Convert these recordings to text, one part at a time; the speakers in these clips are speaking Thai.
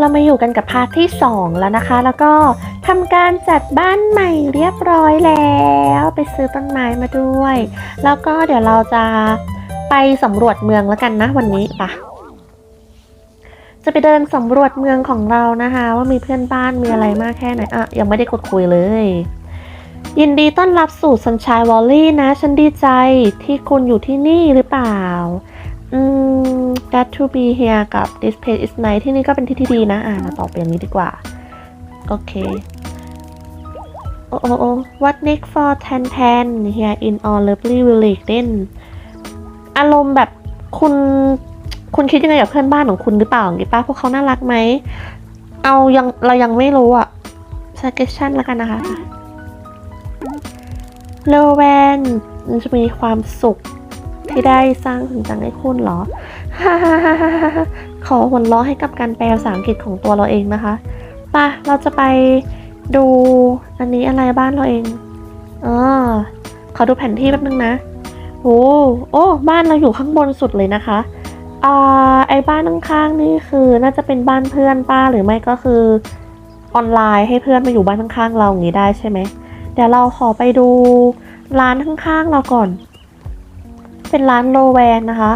เรามาอยู่กันกับพาร์ทที่ 2 แล้วนะคะ แล้วก็ทำการจัดบ้านใหม่เรียบร้อยแล้ว ไปซื้อต้นไม้มาด้วย แล้วก็เดี๋ยวเราจะไปสำรวจเมืองแล้วกันนะวันนี้ปะจะไปเดินสำรวจเมืองของเรานะคะ ว่ามีเพื่อนบ้านมีอะไรมากแค่ไหนอะยังไม่ได้กดคุยเลย ยินดีต้อนรับสู่ Sunshine Valley นะ ฉันดีใจที่คุณอยู่ที่นี่หรือเปล่า อืม that to be here กับ this place is nice ที่นี่ก็เป็นที่ที่ดีนะ อ่าเราตอบไปอย่างนี้ดีกว่า โอเค โอ้โอ้โอ้ what next for Tan Tan here in our lovely village then อารมณ์แบบคุณคุณคิดยังไงกับเพื่อนบ้านของคุณหรือเปล่าอย่างนี้ป้าพวกเขาน่ารักไหม เอายังเรายังไม่รู้อะ suggestion แล้วกันนะคะโลแวนจะมีความสุข ที่ได้สร้างสิ่งต่างให้คุณเหรอ ขอหัวเราะให้กับการแปลภาษาอังกฤษของตัวเราเองนะคะป่ะเราจะไปดูอันนี้อะไรบ้านเราเองเออขอดูแผนที่แป๊บนึงนะโอ้โอ้บ้านเราอยู่ข้างบนสุดเลยนะคะอ่าไอ้บ้านข้างๆนี่คือน่าจะเป็นบ้านเพื่อนป้าหรือไม่ก็คือออนไลน์ให้เพื่อนมาอยู่บ้านข้างๆเราอย่างนี้ได้ใช่ไหมเดี๋ยวเราขอไปดูร้านข้างๆเราก่อน เป็นร้านโลแวนนะคะ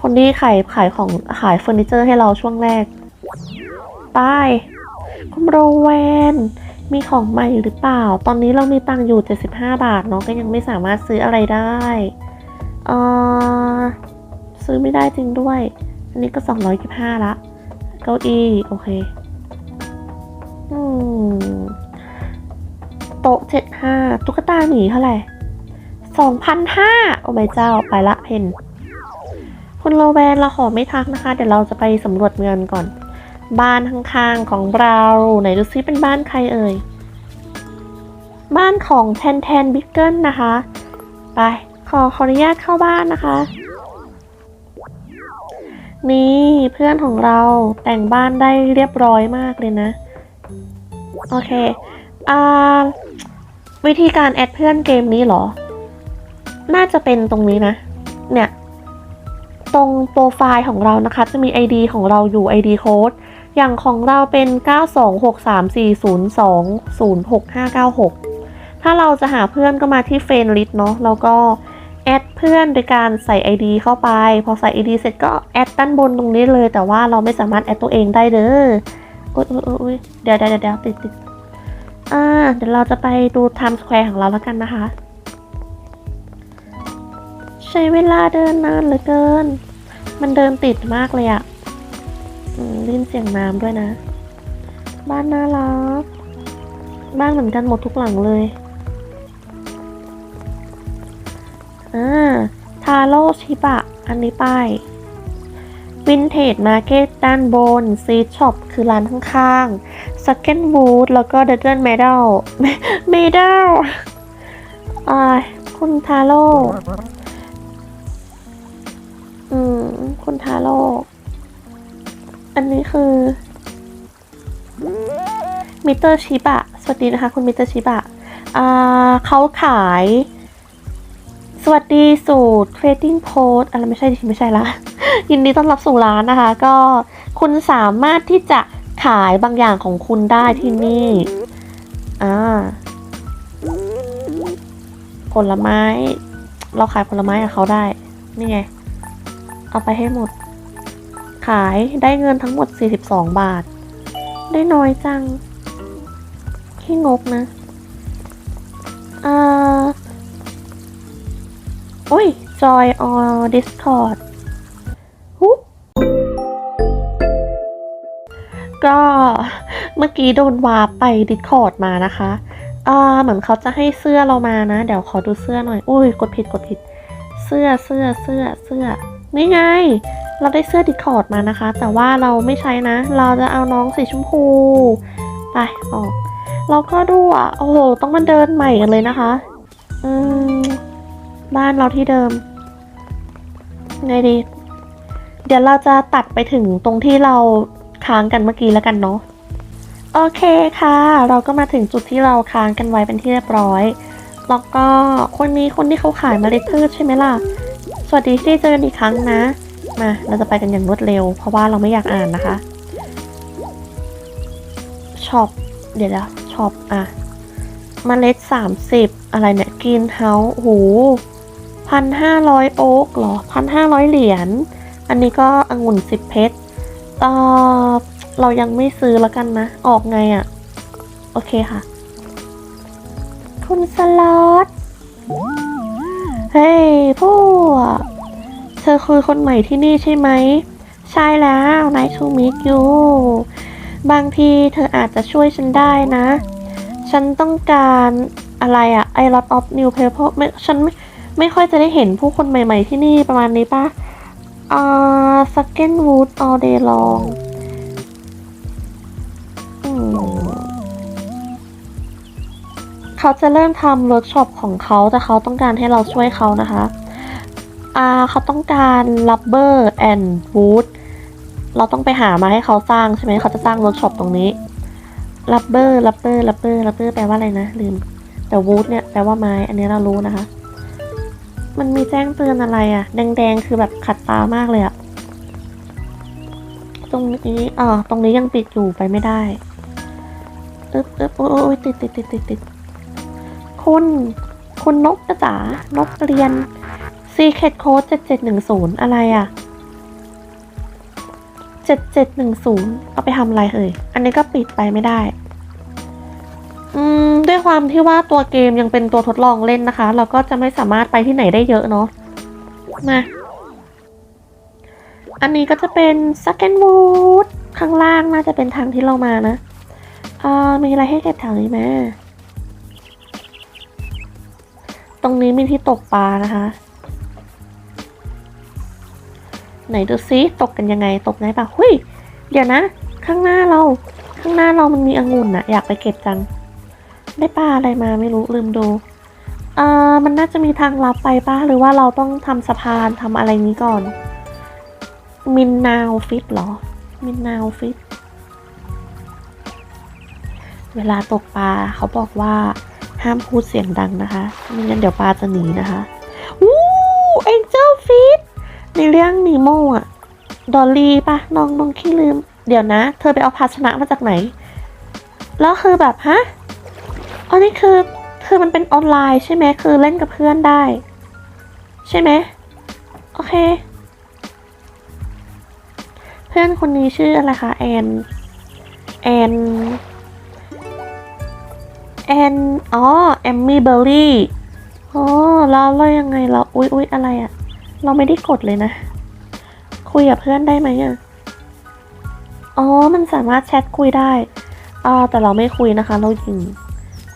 คนที่ขายขายของขายเฟอร์นิเจอร์ให้เราช่วงแรกไป้ายคุณโรแวน มีของใหม่หรือเปล่า ตอนนี้เรามีตังค์อยู่ 75 บาทเนาะก็ยังไม่สามารถซื้ออะไรได้เอ่อซื้อไม่ได้จริงด้วย อันนี้ก็ 225ละ เก้าอี้ โอเคอืมโต๊ะ75 ตุ๊กตาหมีเท่าไหร่ 2,500โอ้ไม่เจ้าไปละเพนคุณโรแวนเราขอไม่ทักนะคะ เดี๋ยวเราจะไปสำรวจเมืองก่อน บ้านข้างๆของเราไหนดูซิเป็นบ้านใครเอ่ย บ้านของแทนแทนบิ๊กเกิลนะคะ ไปขอขออนุญาตเข้าบ้านนะคะ นี่เพื่อนของเราแต่งบ้านได้เรียบร้อยมากเลยนะ โอเค อ่า วิธีการแอดเพื่อนเกมนี้เหรอ น่าจะเป็นตรงนี้นะ เนี่ย ตรงโปรไฟล์ของเรานะคะ จะมี ID ของเราอยู่ ID โค้ดอย่างของเราเป็น 926340206596 ถ้าเราจะหาเพื่อนก็มาที่เฟนลิสเนาะ แล้วก็แอดเพื่อนโดยการใส่ ID เข้าไป พอใส่ ID เสร็จก็แอดด้านบนตรงนี้เลย แต่ว่าเราไม่สามารถแอดตัวเองได้เด้ออุ๊ยอุ๊ยอุ๊ยเดี๋ยวเดี๋ยวเดี๋ยวติดติดอ่า เดี๋ยวเราจะไปดู Time Square ของเราแล้วกันนะคะ ช้เวลาเดินนานเหลือเกิน มันเดินติดมากเลยอะอืมได้ยินเสียงน้ำด้วยนะ บ้านน่ารัก บ้านเหมือนกันหมดทุกหลังเลยอ่าทาโร่ชิบะ อันนี้ป้ายวินเทจมาร์เก็ตด้านบนซีช็อปคือร้านข้างๆสักเก็ตบูธแล้วก็เดนเดนเมดัลเมดัลอ่าคุณทาโร่ คุณทาโร่อันนี้คือมิเตอร์ชิบะ สวัสดีนะคะ คุณมิเตอร์ชิบะเขาขาย สวัสดีสูตร trading post อะไรไม่ใช่ดิไม่ใช่ละ ยินดีต้อนรับสู่ร้านนะคะ ก็คุณสามารถที่จะขายบางอย่างของคุณได้ที่นี่อ่าผลไม้ เราขายผลไม้กับเขาได้ นี่ไง เอาไปให้หมด ขายได้เงินทั้งหมด 42 บาท ได้น้อยจังขี้งกนะอ่าโอ้ย Joy on Discord หุก็เมื่อกี้โดนวาร์ปไป Discord มานะคะอ่าเหมือนเขาจะให้เสื้อเรามานะ เดี๋ยวขอดูเสื้อหน่อย อุ้ย กดผิดกดผิด เสื้อเสื้อเสื้อเสื้อ นี่ไง เราได้เสื้อดิคอร์ดมานะคะ แต่ว่าเราไม่ใช้นะ เราจะเอาน้องสีชมพู ไปออก เราก็ดูอะ โอ้โห ต้องมาเดินใหม่กันเลยนะคะ อืม บ้านเราที่เดิม ไงดี เดี๋ยวเราจะตัดไปถึงตรงที่เราค้างกันเมื่อกี้แล้วกันเนาะ โอเคค่ะ เราก็มาถึงจุดที่เราค้างกันไว้เป็นที่เรียบร้อย แล้วก็คนนี้คนที่เขาขายเมล็ดพืชใช่ไหมล่ะ สวัสดีที่เจอกันอีกครั้งนะ มาเราจะไปกันอย่างรวดเร็ว เพราะว่าเราไม่อยากอ่านนะคะช็อปเดี๋ยวนะช็อปอะมเมล็ดสามสิบอะไรเนี่ยกรีนเฮาโหพันห้าร้อยโอ๊กเหรอพันห้าร้อยเหรียญอันนี้ก็องุ่นสิบเพชรเออเรายังไม่ซื้อแล้วกันนะ ออกไงอะ่ะ โอเคค่ะ คุณสล็อต เฮ้ยพวกเธอคือคนใหม่ที่นี่ใช่ไหม ใช่แล้ว nice to meet you บางทีเธออาจจะช่วยฉันได้นะ ฉันต้องการอะไรอะ I lot of new people ไม่ฉันไม่ไม่ค่อยจะได้เห็นผู้คนใหม่ ๆ ที่นี่ประมาณนี้ปะอ่า second wood all day long อืม เขาจะเริ่มทำเวิร์กช็อปของเขาแต่เขาต้องการให้เราช่วยเขานะคะอ่าเขาต้องการ rubber and wood เราต้องไปหามาให้เขาสร้างใช่ไหมเขาจะสร้างเวิร์กช็อปตรงนี้ rubber rubber rubber rubber แปลว่าอะไรนะลืมแต่ wood เนี่ยแปลว่าไม้ อันนี้เรารู้นะคะ มันมีแจ้งเตือนอะไรอะแดงๆ คือแบบขัดตามากเลยอะตรงนี้อ่าตรงนี้ยังปิดอยู่ไปไม่ได้อึ๊บอึ๊บโอ้ยโอ้ยติดติดติดติดติด คุณ คุณนกกระจ๋านกเรียน Secret Code 7710 อะไรอะ่ะ 7710 เอาไปทำอะไรเอ่ย อันนี้ก็ปิดไปไม่ได้ อืม ด้วยความที่ว่าตัวเกมยังเป็นตัวทดลองเล่นนะคะ เราก็จะไม่สามารถไปที่ไหนได้เยอะเนาะ มา อันนี้ก็จะเป็น Second Wood ข้างล่างน่าจะเป็นทางที่เรามานะ อ่า มีอะไรให้เก็บแถวนี้ไหม ตรงนี้มีที่ตกปลานะคะ ไหนดูซิตกกันยังไงตกได้ปะหุยเดี๋ยวนะ ข้างหน้าเรา ข้างหน้าเรามันมีองุ่นอะอยากไปเก็บจัง ได้ปลาอะไรมาไม่รู้ลืมดู เอ่อ มันน่าจะมีทางลับไปปะหรือว่าเราต้องทำสะพานทำอะไรนี้ก่อน มินนาวฟิตเหรอ มินนาวฟิต เวลาตกปลาเขาบอกว่า ห้ามพูดเสียงดังนะคะไม่งั้นเดี๋ยวปลาจะหนีนะคะวู้เอ็นเจลฟิตในเรื่องนีโมอะดอลลี่ปะน้องน้องขี้ลืม เดี๋ยวนะ เธอไปเอาภาชนะมาจากไหน แล้วคือแบบฮะอันนี้คือคือมันเป็นออนไลน์ใช่ไหมคือเล่นกับเพื่อนได้ ใช่ไหมโอเค เพื่อนคนนี้ชื่ออะไรคะแอน นอ๋อแอมมี่เบอร์รี่อ๋อแล้วเรายังไงเราอุ๊ยอุ๊ยอะไรอะเราไม่ได้กดเลยนะ คุยกับเพื่อนได้ไหมอะอ๋อ มันสามารถแชทคุยได้อ่าแต่เราไม่คุยนะคะ เรายิง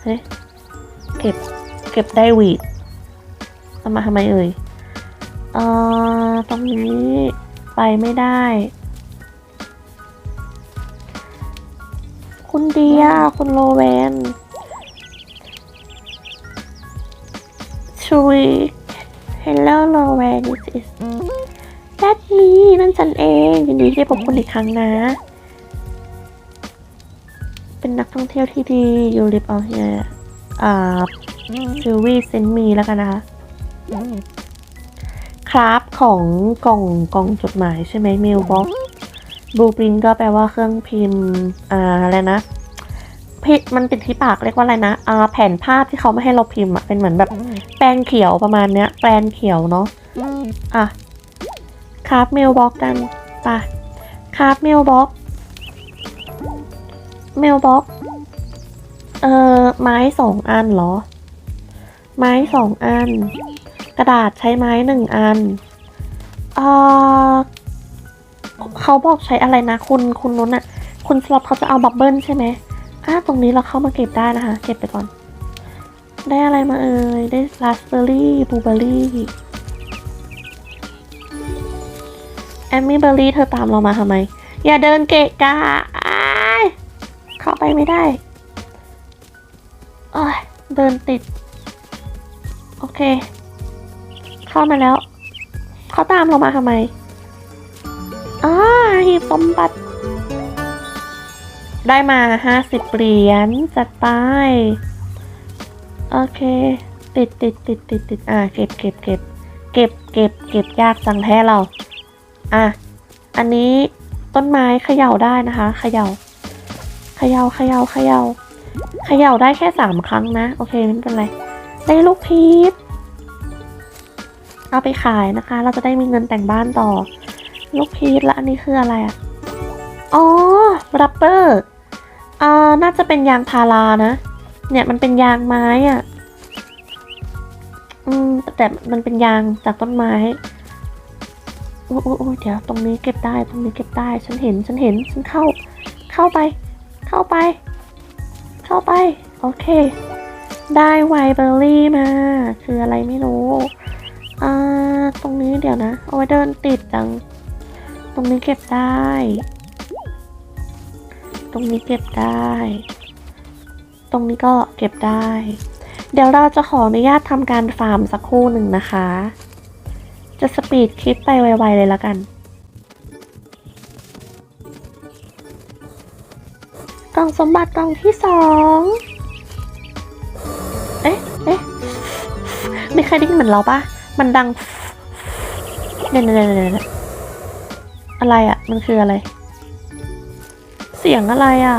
เฮ้ยเก็บ เก็บได้วีดเอามาทำไมเอ่ยอ่าตรงนี้ไปไม่ได้ คุณเดีย คุณโลเวน ชูวิก Hello l o w e n this is That me นั่นฉันเองยินดีที่พบคุณอีกครั้งนะ เป็นนักท่องเที่ยวที่ดี you live out here อ่าชูวิเซนมีแล้วกันนะคะครับของกล่องกล่องจดหมายใช่ไหม mailbox blueprint ก็แปลว่าเครื่องพิมพ์ อ่าอะไรนะ มันติดที่ปากเรียกว่าอะไรนะอ่าแผ่นภาพที่เขาไม่ให้เราพิมพ์อะเป็นเหมือนแบบแปรงเขียวประมาณเนี้ย แปรงเขียวเนาะอะคราฟเมลบ็อกกันไปะคราฟเมลบ็อกเมลบ็อกเอ่อไม้สองอันเหรอ ไม้สองอัน กระดาษใช้ไม้หนึ่งอันเอ่อเขาบอกใช้อะไรนะ คุณคุณนุ้นอะคุณสล็อตเขาจะเอาบับเบิ้ลใช่ไหม อะตรงนี้เราเข้ามาเก็บได้นะคะ เก็บไปก่อน ได้อะไรมาเอ่ย ได้ราสเบอร์รี่บลูเบอร์รี่แอมมี่เบอร์รี่เธอตามเรามาทำไม อย่าเดินเกะกะอ้ายเข้าไปไม่ได้โอ้ยเดินติด โอเค เข้ามาแล้ว เขาตามเรามาทำไมอ่าหีบสมบัติ ได้มาห้าสิบเหรียญจัดไป โอเค ติดติดติดติดติดอะเก็บเก็บเก็บเก็บเก็บเก็บยากจังแท้เรา อะ อันนี้ต้นไม้เขย่าได้นะคะ เขย่าเขยา่าเขยา่าเขยา่าเขย่าได้แค่สามครั้งนะ โอเคไม่เป็นไร ได้ลูกพีชเอาไปขายนะคะ เราจะได้มีเงินแต่งบ้านต่อ ลูกพีชแล้วอันนี้คืออะไรอะ อ๋อ รับเบอร์ อ่า น่าจะเป็นยางพารานะ เนี่ยมันเป็นยางไม้อะ อืม แต่มันเป็นยางจากต้นไม้โอ้โอ้โอ้เดี๋ยวตรงนี้เก็บได้ ตรงนี้เก็บได้ ฉันเห็น ฉันเห็น ฉันเข้า เข้าไป เข้าไป เข้าไป โอเค ได้ไวเบอร์รี่มา คืออะไรไม่รู้ อ่า ตรงนี้เดี๋ยวนะ เอาไว้เดินติดจัง ตรงนี้เก็บได้ ตรงนี้เก็บได้ ตรงนี้ก็เก็บได้ เดี๋ยวเราจะขออนุญาตทำการฟาร์มสักครู่หนึ่งนะคะ จะสปีดคลิปไปไวๆเลยละกัน กล่องสมบัติกล่องที่สองเอ๊ะ เอ๊ะ ไม่เคยได้ยินเหมือนเราปะมันดังเนี่ยเนี่ยเนี่ยเนี่ยอะไรอะ่ะมันคืออะไร เสียงอะไรอะ่ะ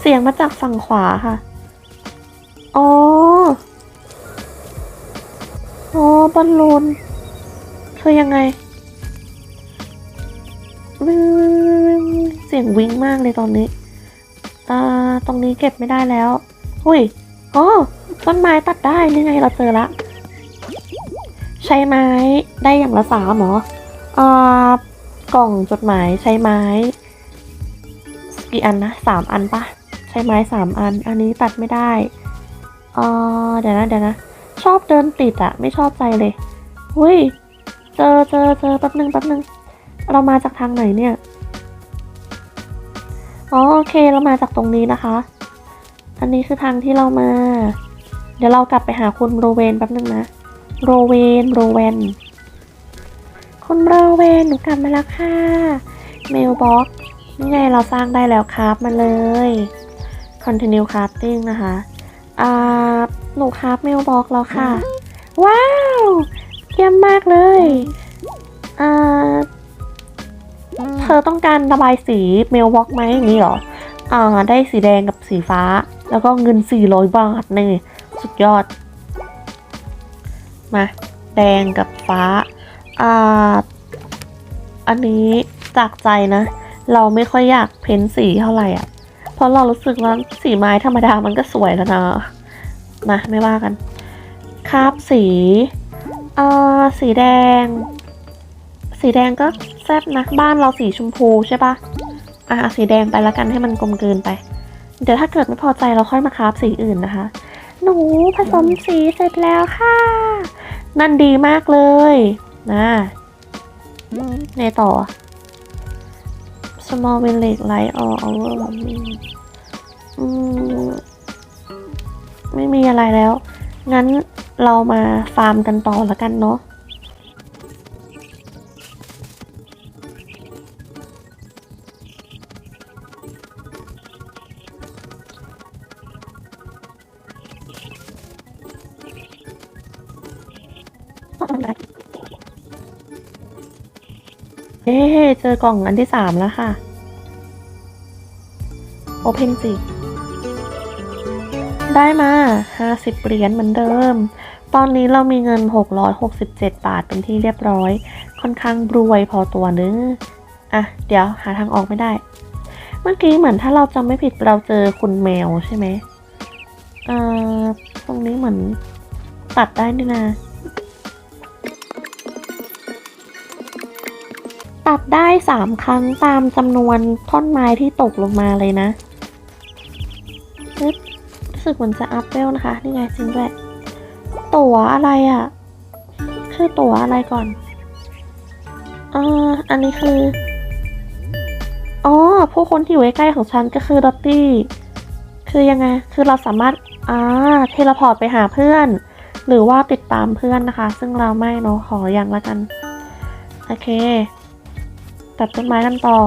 เสียงมาจากฝั่งขวาค่ะ อ๋อ อ๋อบอลลูนคือยังไง เสียงวิ้งมากเลยตอนนี้ อ่า ตรงนี้เก็บไม่ได้แล้วหุยอ๋อต้นไม้ตัดได้นี่ไงเราเจอละ ใช้ไม้ได้อย่างละสามหรออ่ากล่องจดหมายใช้ไม้ กี่อันนะสามอันปะใช้ไม้สามอัน อันนี้ตัดไม่ได้อ่าเดี๋ยวนะเดี๋ยวนะ ชอบเดินติดอะไม่ชอบใจเลยหุยเจอเจอเจอแป๊บนึงแป๊บนึง เรามาจากทางไหนเนี่ยอ๋อโอเคเรามาจากตรงนี้นะคะ อันนี้คือทางที่เรามา เดี๋ยวเรากลับไปหาคุณโรเวนแป๊บนึงนะโรเวนโรเวนคุณโรเวนหนูกลับมาแล้วค่ะเมลบ็อก นี่ไงเราสร้างได้แล้วครับมาเลย continue crafting นะคะอ่าหนูคราฟเมลบอกแล้วค่ะ ว้าว เยี่ยมมากเลยอ่าเธอต้องการระบายสีเมลบอกไหมอย่างนี้หรออ่าได้สีแดงกับสีฟ้า แล้วก็เงิน 400 บาทนี่สุดยอด มา แดงกับฟ้าอ่าอันนี้จากใจนะ เราไม่ค่อยอยากเพ้นสีเท่าไหร่อะ เพราะเรารู้สึกว่าสีไม้ธรรมดามันก็สวยแล้วนะมาไม่ว่ากันคราบสีอ่าสีแดง สีแดงก็แซ่บนะบ้านเราสีชมพูใช่ปะอะเอาสีแดงไปแล้วกันให้มันกลมกลืนไป เดี๋ยวถ้าเกิดไม่พอใจเราค่อยมาคราฟสีอื่นนะคะ หนูผสมสีเสร็จแล้วค่ะ นั่นดีมากเลยนะไงต่อ small village light all over warming อืมไม่มีอะไรแล้ว งั้นเรามาฟาร์มกันต่อแล้วกันเนาะ เอ๊เจอกล่องอันที่สามแล้วค่ะ โอเพนสิได้มา 50 เหรียญเหมือนเดิม ตอนนี้เรามีเงิน 667 บาทเป็นที่เรียบร้อย ค่อนข้างรวยพอตัวนึงอะ เดี๋ยวหาทางออกไม่ได้ เมื่อกี้เหมือนถ้าเราจำไม่ผิดเราเจอคุณแมวใช่ไหมเอ่อ ตรงนี้เหมือนตัดได้นี่นะ ตัดได้สามครั้งตามจำนวนท่อนไม้ที่ตกลงมาเลยนะรู้สึกเหมือนจะอัพเวลนะคะ นี่ไงจริงด้วยตั๋วอะไรอะ่ะ คือตั๋วอะไรก่อนอ่าอันนี้คือ อ๋อ ผู้คนที่อยู่ใกล้ๆของฉันก็คือดอตตี้ คือยังไง คือเราสามารถ อ่า เทเลพอร์ตไปหาเพื่อน หรือว่าติดตามเพื่อนนะคะ ซึ่งเราไม่เนาะ ขออย่างละกัน โอเค ตัดต้นไม้กันต่อ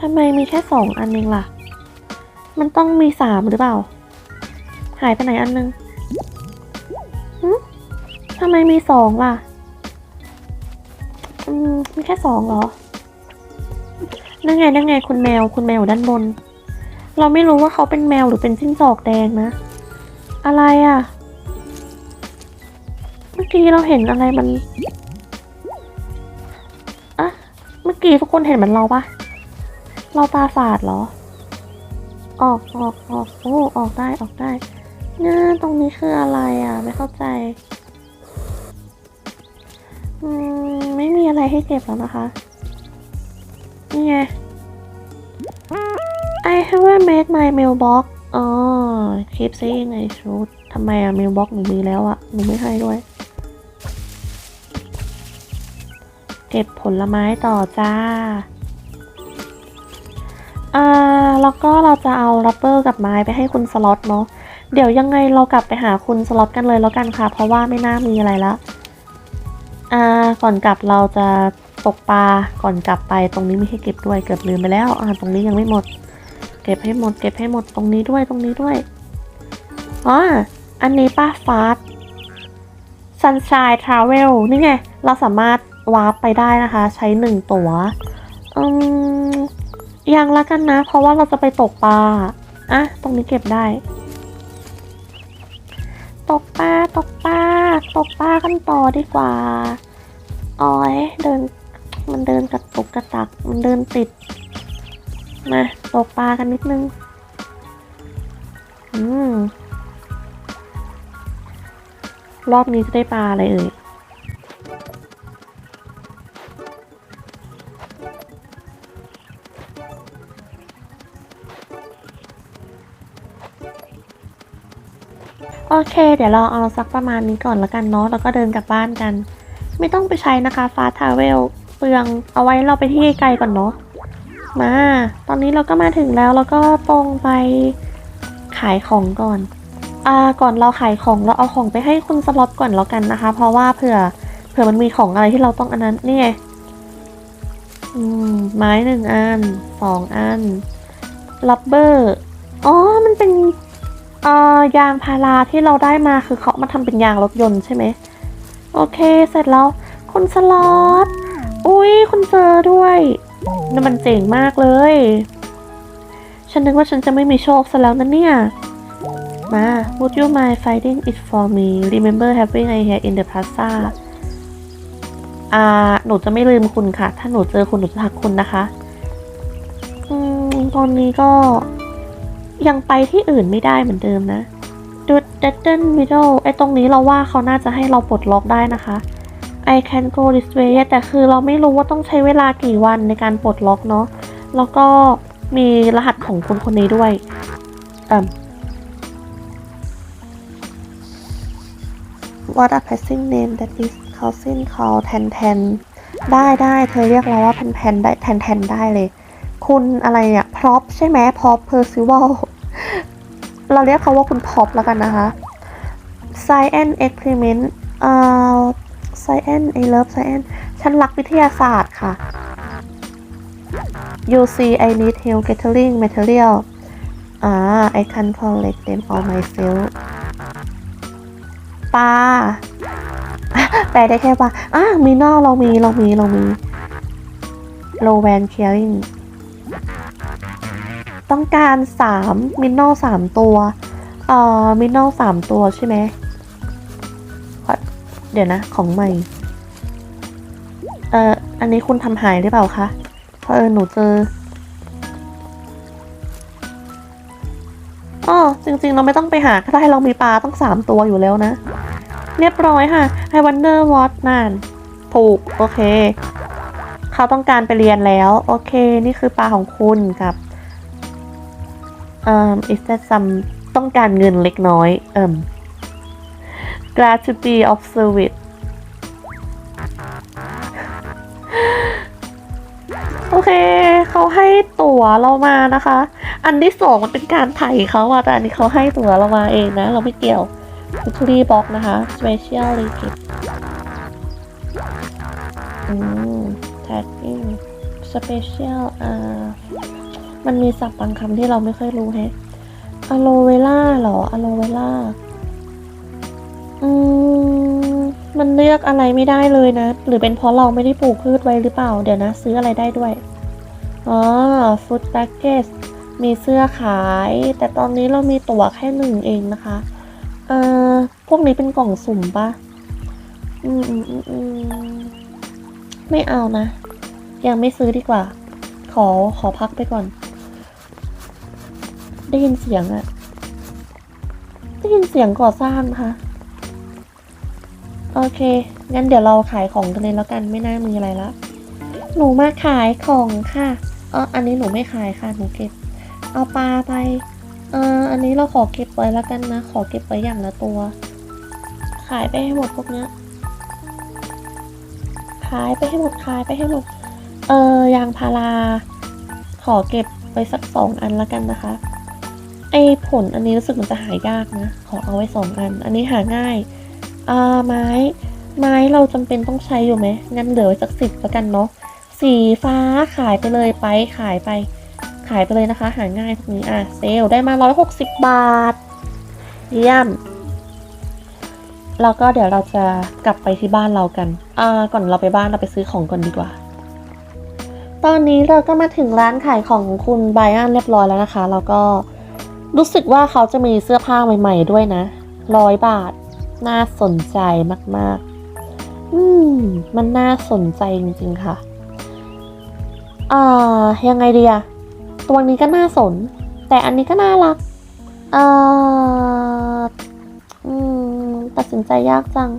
ทำไมมีแค่สองอันเองล่ะ มันต้องมีสามหรือเปล่า หายไปไหนอันนึงทำไมมีสองล่ะ อืม มีแค่สองเหรอ นั่นไงนั่นไงคุณแมว คุณแมวด้านบน เราไม่รู้ว่าเขาเป็นแมวหรือเป็นจิ้งจอกแดงนะ อะไรอะ่ะ เมื่อกี้เราเห็นอะไรมันอะเมื่อกี้ทุกคนเห็นเหมือนเราปะเราตาฝาดเหรอ ออกออกออกโอ้ออกได้ออกได้เนี่ยตรงนี้คืออะไรอะ ไม่เข้าใจอืมไม่มีอะไรให้เก็บแล้วนะคะ นี่ไง I haven't made my mailbox อ๋อ keep saying I should ทำไมอะ mailbox หนูมีแล้วอะหนูไม่ให้ด้วย เก็บผลไม้ต่อจ้า อ่า แล้วก็เราจะเอารับเบอร์กับไม้ไปให้คุณสล็อตเนาะ เดี๋ยวยังไงเรากลับไปหาคุณสล็อตกันเลยแล้วกันค่ะ เพราะว่าไม่น่ามีอะไรแล้วอ่า ก่อนกลับเราจะตกปลา ก่อนกลับไปตรงนี้ไม่ให้เก็บด้วยเกือบลืมไปแล้ว อ่า ตรงนี้ยังไม่หมด เก็บให้หมด เก็บให้หมดตรงนี้ด้วยตรงนี้ด้วยอ๋ออันนี้ป้าฟาส Sunshine Travel นี่ไง เราสามารถวาร์ปไปได้นะคะ ใช้หนึ่งตัว๋วอืมยังละกันนะ เพราะว่าเราจะไปตกปลาอะตรงนี้เก็บได้ ตกปลาตกปลาตกปลากันต่อดีกว่าอ๋อยเดิน มันเดินกระตุกกระตัก มันเดินติด มาตกปลากันนิดนึง อืม รอบนี้จะได้ปลาอะไรเอ่ย โอเค เดี๋ยวเราเอาสักประมาณนี้ก่อนละกันเนาะ แล้วก็เดินกลับบ้านกัน ไม่ต้องไปใช้นะคะ ฟ้าทาเวล เปลืองเอาไว้เราไปที่ไกลก่อนเนาะ มา ตอนนี้เราก็มาถึงแล้วแล้วก็ตรงไปขายของก่อน อ่า ก่อนเราขายของเราเอาของไปให้คุณสล็อตก่อนแล้วกันนะคะ เพราะว่าเผื่อ เผื่อมันมีของอะไรที่เราต้องอันนั้นนี่ไงอืม ไม้หนึ่งอันสองอันลับเบอร์อ๋อ มันเป็นเอ่อยางพาราที่เราได้มาคือเขาเอามาทำเป็นยางรถยนต์ใช่ไหมโอเค เสร็จแล้ว คุณสล็อต อุ้ยคุณเจอด้วย นี่นมันเจ๋งมากเลย ฉันนึกว่าฉันจะไม่มีโชคซะแล้วนะเนี่ย มา Would you mind finding it for me Remember having I here in the plaza อ่า หนูจะไม่ลืมคุณค่ะ ถ้าหนูเจอคุณหนูจะทักคุณนะคะ อืม ตอนนี้ก็ยังไปที่อื่นไม่ได้เหมือนเดิมนะดูด d e n Widow ไอ้ตรงนี้เราว่าเขาน่าจะให้เราปลดล็อกได้นะคะ I can go this way แต่คือเราไม่รู้ว่าต้องใช้เวลากี่วันในการปลดล็อกเนาะ แล้วก็มีรหัสของคนคนนี้ด้วยอ่ม What a passing name that is cousin call แทนแทนได้ได้เธอเรียกเราว่าแพนแพนได้แทนแทนได้เลย คุณอะไรเนี่ยพร็อพใช่ไหมพร็อพเพอร์ซิวลเราเรียกเขาว่าคุณพร็อพแล้วกันนะคะ Science Experiment เอ่อ ไซเอนไอเลิฟไซเอนฉันรักวิทยาศาสตร์ค่ะ UC I need help gathering material อ่า I can collect them all myself ปลาแปลได้แค่ปลาอะมีนอกเรามีเรามีเรามีโรเวนเ carrying ต้องการสามมินนอลสามตัว เอ่อมินนอลสามตัวใช่ไหม เดี๋ยวนะ ของใหม่ เอ่อ อันนี้คุณทำหายหรือเปล่าคะ เพราะเออหนูเจออ๋อจริงๆ เราไม่ต้องไปหาก็ได้เรามีปลาตั้งสามตัวอยู่แล้วนะ เรียบร้อยค่ะ I wonder what นั่นถูก โอเค เขาต้องการไปเรียนแล้ว โอเค นี่คือปลาของคุณกับเอ่อ is that some ต้องการเงินเล็กน้อย เอ่ม gratuity of service โอเค เขาให้ตั๋วเรามานะคะ อันที่สองมันเป็นการไถ่เขาอะแต่อันนี้เขาให้ตั๋วเรามาเองนะ เราไม่เกี่ยว Victory Box นะคะ Special r e g i t อืม Tagging Special อ่า มันมีศัพท์บางคำที่เราไม่ค่อยรู้แฮะอะโลเวล่าหรออะโลเวล่า อืมมันเลือกอะไรไม่ได้เลยนะ หรือเป็นเพราะเราไม่ได้ปลูกพืชไว้หรือเปล่า เดี๋ยวนะ ซื้ออะไรได้ด้วย อ๋อฟู้ดแพ็กเกจมีเสื้อขาย แต่ตอนนี้เรามีตั๋วแค่หนึ่งเองนะคะ เอ่อ พวกนี้เป็นกล่องสุ่มปะอืมอืมอืมอืมไม่เอานะ ยังไม่ซื้อดีกว่า ขอขอพักไปก่อน ได้ยินเสียงอะได้ยินเสียงก่อสร้างนะคะ โอเค งั้นเดี๋ยวเราขายของกันเลยแล้วกันไม่น่ามีอะไรละ หนูมาขายของค่ะ เอออันนี้หนูไม่ขายค่ะ หนูเก็บ เอาปลาไป เอออันนี้เราขอเก็บไว้แล้วกันนะ ขอเก็บไว้อย่างละตัว ขายไปให้หมดพวกเนี้ยขายไปให้หมดขายไปให้หมด เออยางพารา ขอเก็บไว้สักสองอันแล้วกันนะคะ ไอผลอันนี้รู้สึกมันจะหายากนะ ขอเอาไว้สองอัน อันนี้หาง่าย อ่าไม้ ไม้เราจำเป็นต้องใช้อยู่ไหมงั้นเหลือไว้สักสิบแล้วกันเนาะสีฟ้าขายไปเลยไปขายไป ขายไปเลยนะคะ หาง่ายพวกนี้อะเซลได้มาร้อยหกสิบบาท เยี่ยมแล้วก็เดี๋ยวเราจะกลับไปที่บ้านเรากัน อ่า ก่อนเราไปบ้านเราไปซื้อของก่อนดีกว่า ตอนนี้เราก็มาถึงร้านขายของของคุณไบอันเรียบร้อยแล้วนะคะ แล้วก็รู้สึกว่าเขาจะมีเสื้อผ้าใหม่ ๆ ด้วยนะร้อยบาท น่าสนใจมาก ๆ อืม มันน่าสนใจจริง ๆ ค่ะ อ่า ยังไงดีอะตัวนี้ก็น่าสน แต่อันนี้ก็น่ารัก เอ่าอืม ตัดสินใจยากจัง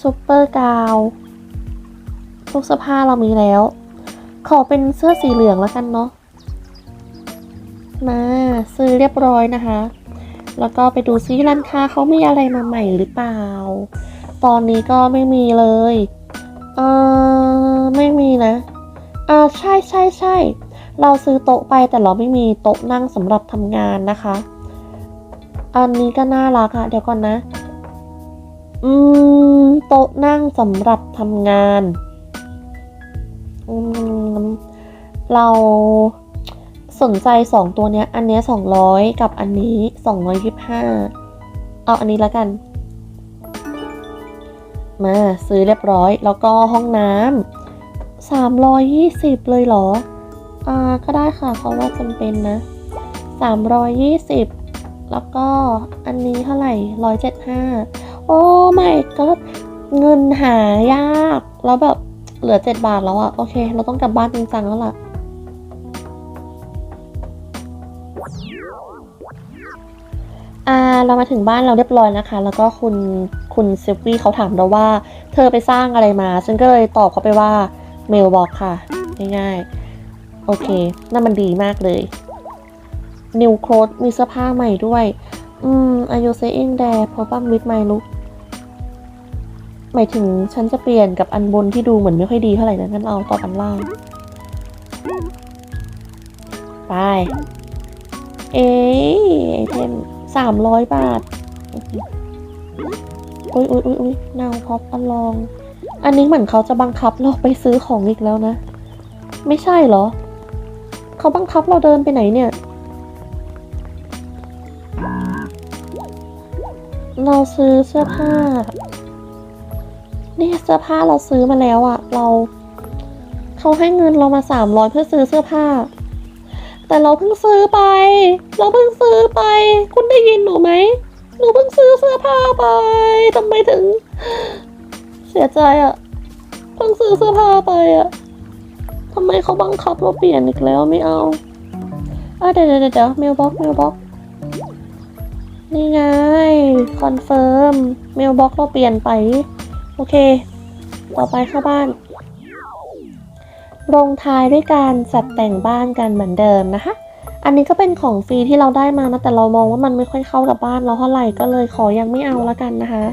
ซูเปอร์กาวพวกเสื้อผ้าเรามีแล้ว ขอเป็นเสื้อสีเหลืองแล้วกันเนาะ มาซื้อเรียบร้อยนะคะ แล้วก็ไปดูซิร้านค้าเขามีอะไรมาใหม่หรือเปล่า ตอนนี้ก็ไม่มีเลย เออไม่มีนะอ่าใช่ใช่ใช่ เราซื้อโต๊ะไปแต่เราไม่มีโต๊ะนั่งสำหรับทำงานนะคะ อันนี้ก็น่ารักอะเดี๋ยวก่อนนะ อืม โต๊ะนั่งสำหรับทำงาน อืม เรา สนใจสองตัวเนี้ย อันเนี้ยสองร้อยกับอันนี้สองร้อยยี่สิบห้าเอาอันนี้แล้วกัน มาซื้อเรียบร้อย แล้วก็ห้องน้ำสามร้อยยี่สิบเลยเหรอ อ่า ก็ได้ค่ะเพราะว่าจำเป็นนะสามร้อยยี่สิบแล้วก็อันนี้เท่าไหร่ร้อยเจ็ดห้าโอ้ไม่ก็เงินหายาก แล้วแบบเหลือเจ็ดบาทแล้วอะโอเค เราต้องกลับบ้านจริงจังแล้วล่ะ อ่าเรามาถึงบ้านเราเรียบร้อยนะคะ แล้วก็คุณคุณเซฟวี่เขาถามเราว่า เธอไปสร้างอะไรมา ฉันก็เลยตอบเขาไปว่าเมลบอกค่ะ ง่ายๆ โอเคนั่นมันดีมากเลย New Clothes มีเสื้อผ้าใหม่ด้วย อืม Are you saying that problem with my look หมายถึงฉันจะเปลี่ยนกับอันบนที่ดูเหมือนไม่ค่อยดีเท่าไหร่นะงั้นเอาต่ออันล่าง ไป เอ๊ไอเทม สามร้อยบาทอุ้ยอุ้ยอุ้ยอุ้ยนาวพอปอลอง อันนี้เหมือนเขาจะบังคับเราไปซื้อของอีกแล้วนะ ไม่ใช่เหรอ เขาบังคับเราเดินไปไหนเนี่ย เราซื้อเสื้อผ้า นี่เสื้อผ้าเราซื้อมาแล้วอะเรา เขาให้เงินเรามาสามร้อยเพื่อซื้อเสื้อผ้า แต่เราเพิ่งซื้อไป เราเพิ่งซื้อไป คุณได้ยินหนูไหม หนูเพิ่งซื้อเสื้อผ้าไปทำไมถึง เสียใจอะเพิ่งซื้อเสื้อผ้าไปอะทำไมเขาบังคับเราเปลี่ยนอีกแล้วไม่เอาอะเดี๋ยวเดี๋ยวเดี๋ยวเมลบ็อกเมลบ็อกนี่ไงคอนเฟิร์มเมลบ็อกเราเปลี่ยนไป โอเค ต่อไปเข้าบ้าน ลงท้ายด้วยการจัดแต่งบ้านกันเหมือนเดิมนะคะ อันนี้ก็เป็นของฟรีที่เราได้มานะ แต่เรามองว่ามันไม่ค่อยเข้ากับบ้านเราเท่าไหร่ก็เลยขอยังไม่เอาล้วกันนะคะ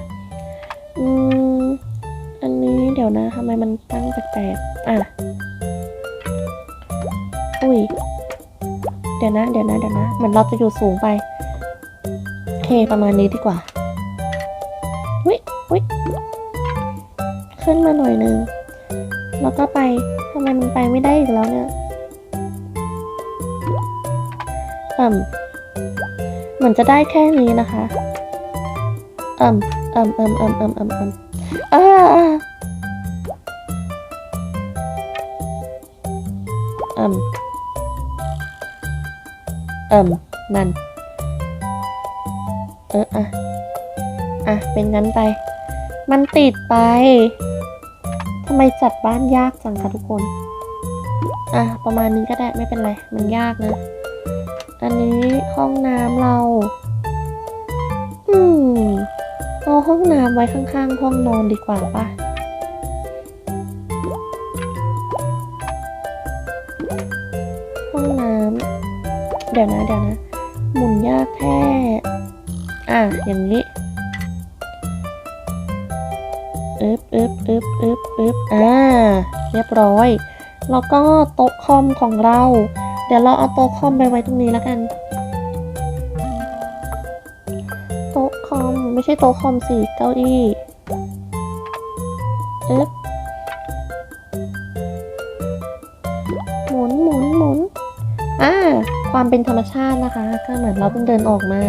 อืม อันนี้เดี๋ยวนะทำไมมันตั้งแปลกๆอะ อุ้ย เดี๋ยวนะ เดี๋ยวนะ เดี๋ยวนะ เหมือนเราจะอยู่สูงไปโอเคประมาณนี้ดีกว่า อุ้ยอุ้ยขึ้นมาหน่อยนึง แล้วก็ไปทำไมมันไปไม่ได้อีกแล้วเนี่ยอืมเหมือนจะได้แค่นี้นะคะอืมอิมเอิมเอิมเอิมเอิมเอิมเออเอิมเอิมนั่น เอออะ อะ เป็นงั้นไป มันติดไป ทำไมจัดบ้านยากจังคะทุกคน อะ ประมาณนี้ก็ได้ไม่เป็นไร มันยากนะ อันนี้ห้องน้ำเรา อืม เอาห้องน้ำไว้ข้างๆ ห้องนอนดีกว่าป่ะห้องน้ำเดี๋ยวนะเดี๋ยวนะ หมุนยากแค่อะ อย่างนี้ อึบอึบอึบอึบอึบอ่า เรียบร้อย แล้วก็โต๊ะคอมของเรา เดี๋ยวเราเอาโต๊ะคอมไปไว้ตรงนี้แล้วกัน โต๊ะคอมไม่ใช่โต๊ะคอมสิเก้าอี้อึบหมุนหมุนหมุนอ่า ความเป็นธรรมชาตินะคะ ก็เหมือนเราเพิ่งเดินออกมา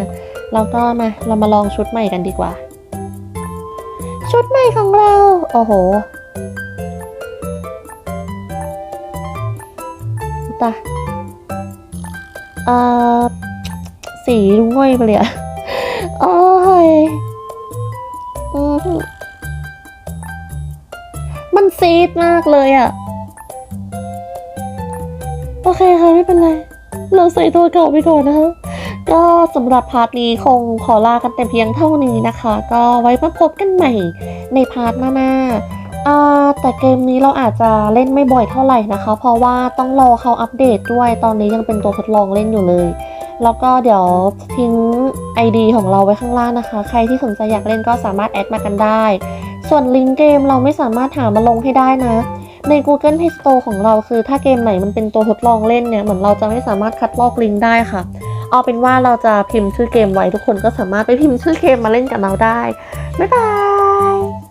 แล้วก็มาเรามาลองชุดใหม่กันดีกว่า ชุดใหม่ของเรา โอ้โหตาเอ่อ สีดูง่อยไปเลยอะโอ้ยมันซีดมากเลยอะโอเคค่ะ ไม่เป็นไร เราใส่ตัวเก่าไปก่อนนะคะ ก็สำหรับพาร์ทนี้คงขอลากันแต่เพียงเท่านี้นะคะ ก็ไว้มาพบกันใหม่ในพาร์ทหน้าๆแต่เกมนี้เราอาจจะเล่นไม่บ่อยเท่าไหร่นะคะ เพราะว่าต้องรอเขาอัปเดตด้วยตอนนี้ยังเป็นตัวทดลองเล่นอยู่เลย แล้วก็เดี๋ยวทิ้ง ID ของเราไว้ข้างล่างนะคะ ใครที่สนใจอยากเล่นก็สามารถแอดมากันได้ ส่วนลิงก์เกมเราไม่สามารถหามาลงให้ได้นะใน Google Play Store ของเราคือถ้าเกมไหนมันเป็นตัวทดลองเล่นเนี่ย เหมือนเราจะไม่สามารถคัดลอกลิงก์ได้ค่ะ เอาเป็นว่าเราจะพิมพ์ชื่อเกมไว้ทุกคนก็สามารถไปพิมพ์ชื่อเกมมาเล่นกับเราได้บ๊ายบาย